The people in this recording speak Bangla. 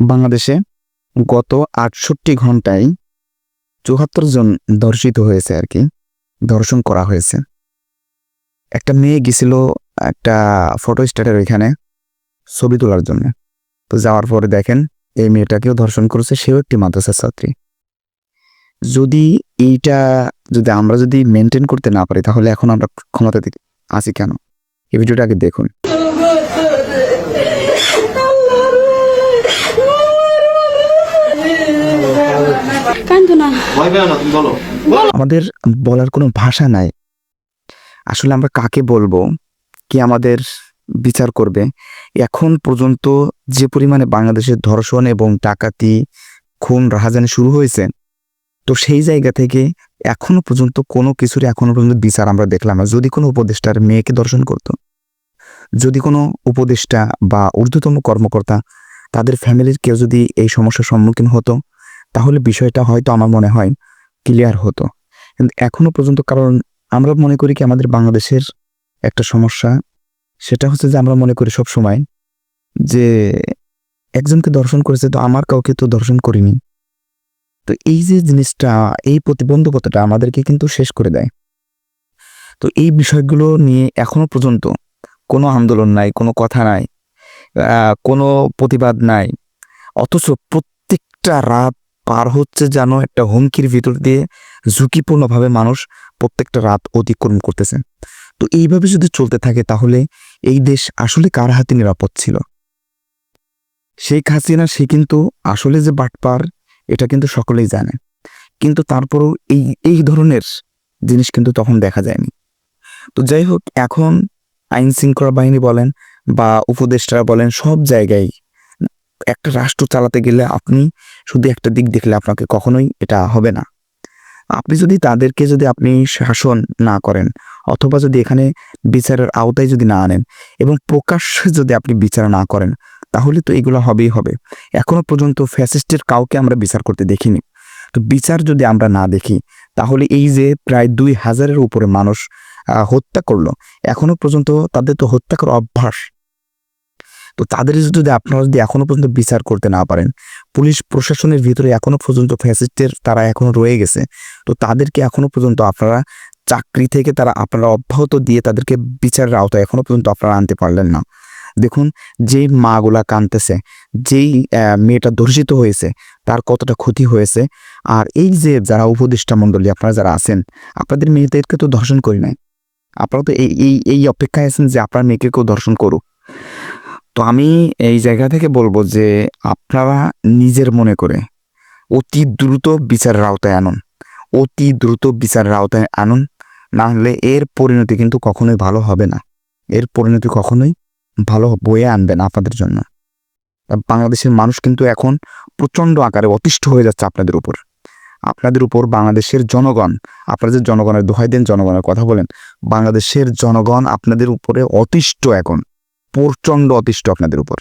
বাংলাদেশে গত আটষট্টি ঘন্টায় চুয়াত্তর জন ধর্ষিত হয়েছে আর কি ধর্ষণ করা হয়েছে। একটা মেয়ে গেছিল একটা ফটো স্টেটের ওইখানে ছবি তোলার জন্য। তো যাওয়ার পরে দেখেন, এই মেয়েটাকেও ধর্ষণ করেছে, সেও একটি মাদ্রাসার ছাত্রী। যদি এইটা, যদি আমরা যদি মেনটেন করতে না পারি, তাহলে এখন আমরা ক্ষমতা আছি কেন? এই ভিডিওটা আগে দেখুন। কান্দো না। ভয় পেও না তুমি বলো। আমাদের বলার কোনো ভাষা নাই। আসলে আমরা কাকে বলব? কি আমাদের বিচার করবে? এখন পর্যন্ত যে পরিমাণে বাংলাদেশের ধর্ষণ এবং ডাকাতি খুন রাহাজানি শুরু হয়েছে তো সেই জায়গা থেকে এখনও পর্যন্ত কোনো কিছুর এখনও পর্যন্ত বিচার আমরা দেখলাম না। যদি কোনো উপদেষ্টার মেয়েকে দর্শন করত যদি কোনো উপদেষ্টা বা ঊর্ধ্বতম কর্মকর্তা তাদের ফ্যামিলির কেউ যদি এই সমস্যার সম্মুখীন হতো তাহলে বিষয়টা হয়তো আমার মনে হয় ক্লিয়ার হতো। কিন্তু এখনও পর্যন্ত কারণ আমরা মনে করি কি আমাদের বাংলাদেশের একটা সমস্যা, সেটা হচ্ছে যে আমরা মনে করি সব সময় যে একজনকে দর্শন করেছে তো আমার কাউকে তো দর্শন করিনি। তো এই যে জিনিসটা, এই প্রতিবন্ধকতাটা আমাদেরকে কিন্তু শেষ করে দেয়। তো এই বিষয়গুলো নিয়ে এখনও পর্যন্ত কোনো আন্দোলন নাই, কোনো কথা নাই কোনো প্রতিবাদ নাই। অথচ প্রত্যেকটা রাত পার হচ্ছে যেন একটা হুমকির ভিতর দিয়ে ঝুঁকিপূর্ণভাবে মানুষ প্রত্যেকটা রাত অতিক্রম করতেছে। তো এইভাবে যদি চলতে থাকে তাহলে এই দেশ আসলে কার হাতে নিরাপদ ছিল? শেখ হাসিনা, সে কিন্তু আসলে যে বাটপার, এটা কিন্তু সকলেই জানে। কিন্তু তারপরেও এই এই ধরনের জিনিস কিন্তু তখন দেখা যায়নি। তো যাই হোক, এখন আইন শৃঙ্খলা বাহিনী বলেন বা উপদেষ্টারা বলেন, সব জায়গায় একটা রাষ্ট্র চালাতে গেলে আপনি শুধু একটা দিক দেখলে আপনাকে কখনোই এটা হবে না। আপনি যদি তাদেরকে যদি আপনি শাসন না করেন অথবা যদি এখানে বিচারের আওতায় যদি না আনেন এবং প্রকাশ্যে যদি আপনি বিচার না করেন, তাহলে তো এগুলো হবেই হবে। এখনও পর্যন্ত ফ্যাসিস্টের কাউকে আমরা বিচার করতে দেখিনি। তো বিচার যদি আমরা না দেখি, তাহলে এই যে প্রায় দুই হাজারের উপরে মানুষ হত্যা করল, এখনও পর্যন্ত তাদের তো হত্যা করার অভ্যাস তো তাদের যদি আপনারা যদি এখনও পর্যন্ত বিচার করতে না পারেন, পুলিশ প্রশাসনের ভিতরে এখনও পর্যন্ত ফ্যাসিস্টের তারা এখনও রয়ে গেছে, তো তাদেরকে এখনও পর্যন্ত আপনারা চাকরি থেকে তারা আপনারা অব্যাহত দিয়ে তাদেরকে বিচারের আওতায় এখনও পর্যন্ত আপনারা আনতে পারলেন না। দেখুন, যেই মাগুলা কানতেছে যেই মেয়েটা ধর্ষিত হয়েছে, তার কতটা ক্ষতি হয়েছে, আর এই যে যারা উপদেষ্টা মণ্ডলী আপনারা যারা আছেন, আপনাদের মেয়েদেরকে তো ধর্ষণ করি নাই। আপনারা তো এই এই এই অপেক্ষায় আছেন যে আপনার মেয়েকে কেউ ধর্ষণ করুক। তো আমি এই জায়গা থেকে বলব যে আপনারা নিজের মনে করে অতি দ্রুত বিচারের আওতায় আনুন। অতি দ্রুত বিচারের আওতায় আনুন, না হলে এর পরিণতি কিন্তু কখনোই ভালো হবে না। এর পরিণতি কখনোই ভালো বয়ে আনবে না আপনাদের জন্য। বাংলাদেশের মানুষ কিন্তু এখন প্রচণ্ড আকারে অতিষ্ঠ হয়ে যাচ্ছে আপনাদের উপর। আপনাদের উপর বাংলাদেশের জনগণ, আপনারা যে জনগণের দোহাই দেন জনগণের কথা বলেন, বাংলাদেশের জনগণ আপনাদের উপরে অতিষ্ঠ এখন। প্রচণ্ড অতিষ্ঠ আপনাদের উপর।